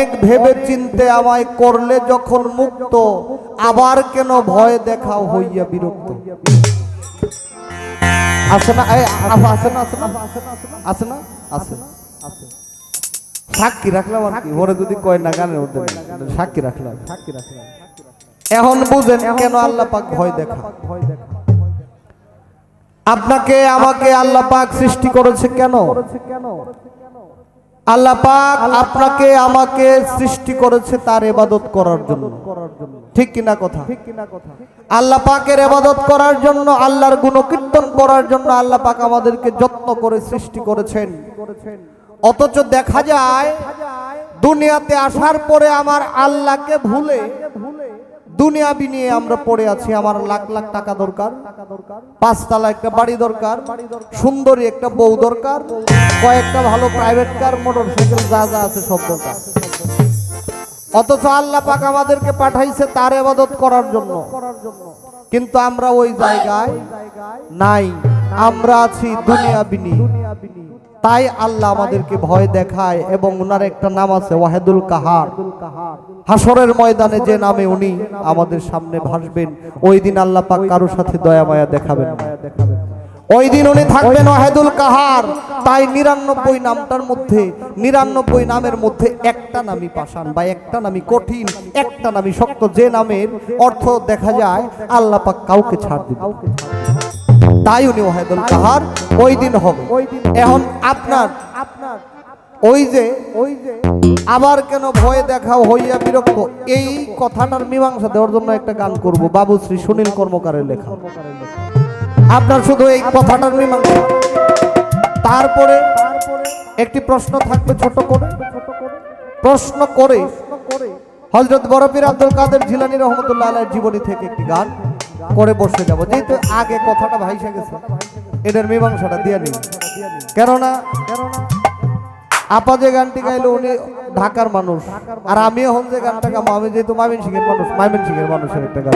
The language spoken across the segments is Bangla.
অনেক ভেবে চিনতে আমায় করলে যখন মুক্ত আবার কেন ভয় দেখাও হইয়া বিরক্ত? আছে না এই, আ- আছে না আছে না আছে না আছে সাক্ষী রাখলাম আর কি ওরে যদি কয় না গানের মধ্যে। সাক্ষী রাখলাম সাক্ষী রাখলাম। এখন বুঝেন কেন আল্লাহ পাক ভয় দেখা। আপনাকে আমাকে আল্লাহ পাক সৃষ্টি করেছে কেন? আল্লাহ পাক আপনাকে, আমাকে সৃষ্টি করেছে তার এবাদত করার জন্য। ঠিক কিনা কথা? ঠিক কিনা কথা আল্লাহ পাকের এবাদত করার জন্য, আল্লাহর গুণকীর্তন করার জন্য আল্লাহ পাক আমাদেরকে যত্ন করে সৃষ্টি করেছেন। অথচ দেখা যায়, দুনিয়াতে আসার পরে আমার আল্লাহকে ভুলে দুনিয়াবি নিয়ে আমরা পড়ে আছি, আমার লাখ লাখ টাকা দরকার, পাঁচতলা একটা বাড়ি দরকার, সুন্দরী একটা বউ দরকার, কয়েকটা ভালো প্রাইভেট কার মোটর সাইকেল যা যা আছে সব দরকার। অথচ আল্লাহ পাক আমাদেরকে পাঠাইছে তার এবাদত করার জন্য। কিন্তু আমরা ওই জায়গায় নাই, আমরা আছি দুনিয়াবি নিয়ে। তাই আল্লাহ আমাদেরকে ভয় দেখায় এবং ওনার একটা নাম আছে ওয়াহেদুল কাহার। হাসরের ময়দানে যে নামে উনি আমাদের সামনে ভাসবেন, ওই দিন আল্লাহ পাক কারও সাথে দয়া মায়া দেখাবেন। ওই দিন উনি থাকবেন ওয়াহেদুল কাহার। তাই নিরানব্বই নামটার মধ্যে, নিরানব্বই নামের মধ্যে একটা নামই পাষাণ বা একটা নামই কঠিন, একটা নামই শক্ত। যে নামের অর্থ দেখা যায়, আল্লাহ পাক কাউকে ছাড় দিবে তাই উনি ওয়াহেদুল কাহার ওই দিন হবে। এখন আপনার আপনার ওই যে ওই যে আবার কেন ভয় দেখাও হইয়া বিরক্ত? এই কথাটার মীমাংসা দেওয়ার জন্য একটা গান করব। বাবু শ্রী সুনীল কর্মকারের লেখা। আপনার শুধু এই কথাটার মীমাংসা। তারপরে একটি প্রশ্ন থাকবে ছোট করে। প্রশ্ন করে হজরত বরফির আব্দুল কাদের জিলানি রহমতুল্লাহ আলাইয়ের জীবনী থেকে একটি গান। করে বসে যাব। যেহেতু আগে কথাটা ভাইসা গেছে এটার মীমাংসাটা দিয়ে নিই কেননা, আপা যে গানটি গাইলো উনি ঢাকার মানুষ, আর আমি এখন যে গানটা গাবো। আমি যেহেতু মামিন সিংহের মানুষ মামিন সিংহের মানুষের একটা গান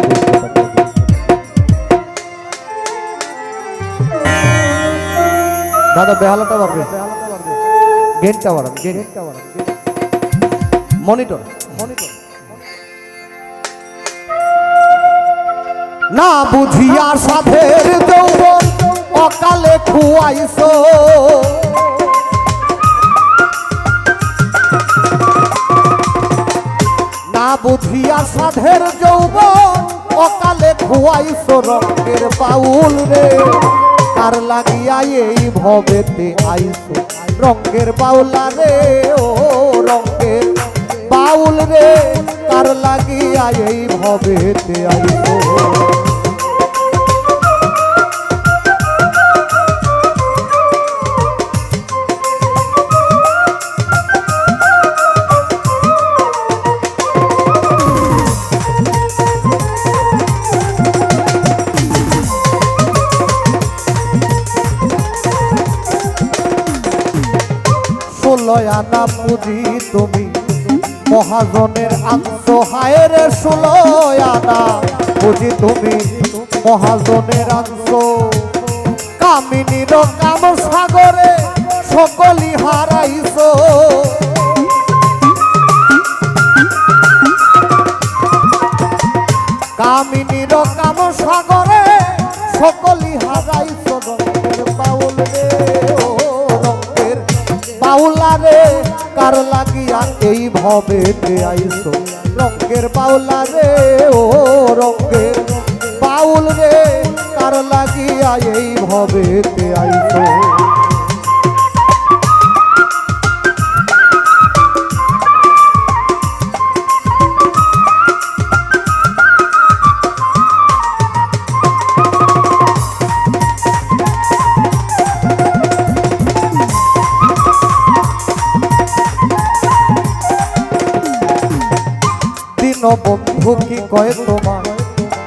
দাদা, বেহালাটা পারবে বাড়ান গেটটা বাড়ান মনিটর মনিটর। না বুঝিয়া সাধের যৌবন অকালে খুয়াইছো। না বুঝিয়া সাধের যৌবন অকালে খুয়াইছো রঙের বাউল রে। তার লাগিয়া এই ভবেতে আইছো? রঙের বাউলা রে, ও রঙের বাউল রে। তার লাগিয়া এই ভবেতে আইছো ষোলয় আনা পুঁজি তুমি মহাজনের আত্মহায়ের হায়ের ষোলয় আনা। বুঝি তুমি মহাজনের আত্ম। কামিনীর কাম সাগরে সকলি হারাইছো। বাউলা রে, কার লাগিয়া এই ভবেতে আইসো রঙের বাউলা রে, ও রঙের পাউল রে, কার লাগিয়া এই ভবেতে আইছো? দিন বন্ধু, কি কয় তোমার?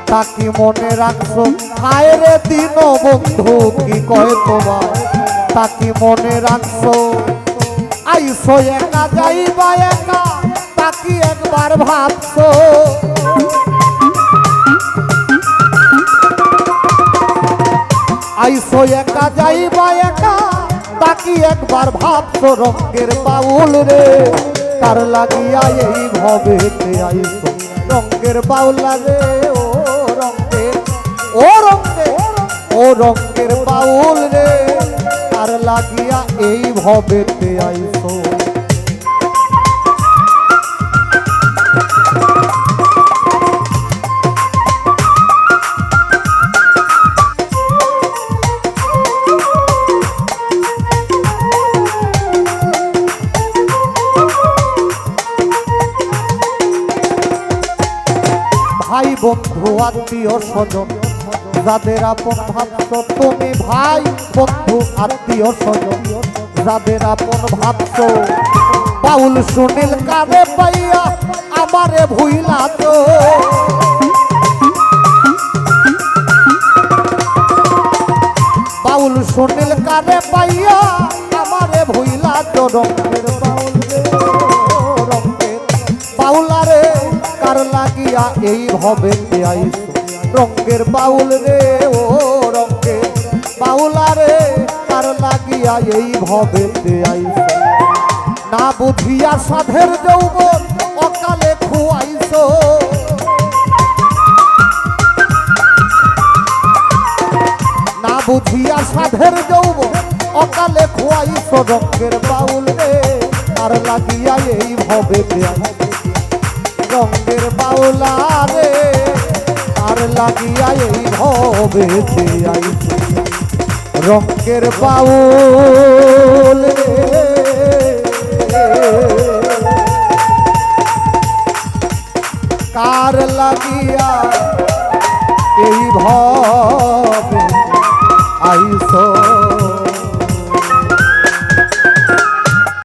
তাকি মনে রাখছো? হায় রে দিন বন্ধু, কি কয় তোমার? তাকি মনে রাখছো? আইসো একা, যাইবা একা তাকি একবার ভাবছ? আইসো একা, যাইবা একা তাকি একবার ভাবছ? রঙের বাউল রে। কার লাগিয়া এই আইসো রঙ্গের বাউলা রে, ও রঙ্গে ও রঙ্গে ও রঙ্গের বাউল রে কার লাগিয়া এই ভবেতে আইসো বন্ধু, আত্মীয় স্বজন, যাদের আপন ভাবছ তুমি ভাই, বন্ধু, আত্মীয় স্বজন, যাদের আপন ভাবছ। বাউল সুনীল কারে পাইয়া আমারে ভুইলা তো। বাউল সুনীল কারে পাইয়া আমারে ভুইলা তো। কার লাগিয়া এই আইসো রঙের বাউল রে, ও রঙের বাউলারে কার লাগিয়া এই ভবে আইসো না বুঝিয়া সাধের যৌবন অকালে খুয়াইছো। না বুঝিয়া সাধের যৌব অকালে খুয়াইছ। রঙ্গের বাউল রে আর লাগিয়া এই ভবে রঙ্গের বাউলা রে আর লাগিয়া এই ভবে রঙ্গের বাউল কার লাগিয়া এই ভবে